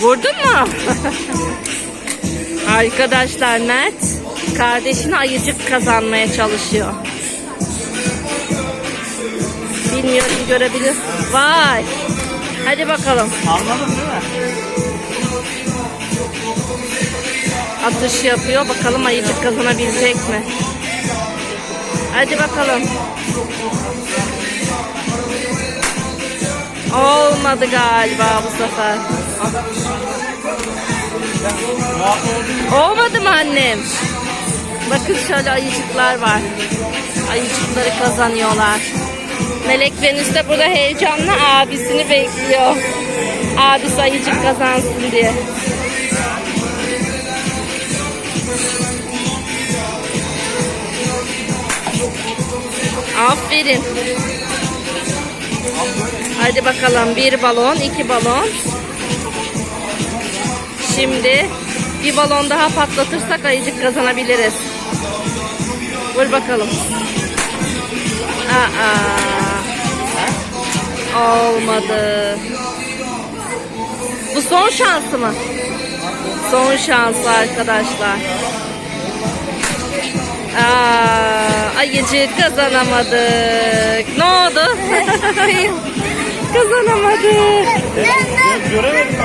Vurdun mu? Arkadaşlar Mert kardeşine ayıcık kazanmaya çalışıyor. Bilmiyorum görebilir. Vay. Hadi bakalım. Anladın değil mi? Atış yapıyor. Bakalım ayıcık kazanabilecek mi? Hadi bakalım. Olmadı galiba bu sefer. Olmadı mı annem? Bakın şöyle ayıcıklar var. Ayıcıkları kazanıyorlar. Melek Venüs de burada heyecanla abisini bekliyor. Abisi ayıcık kazansın diye. Aferin. Hadi bakalım bir balon, iki balon. Şimdi bir balon daha patlatırsak ayıcık kazanabiliriz. Vur bakalım. Aa, olmadı. Bu son şansı mı? Son şansı arkadaşlar. Aa, ayıcık kazanamadık. Ne oldu? Kazanamadık. Göremedim.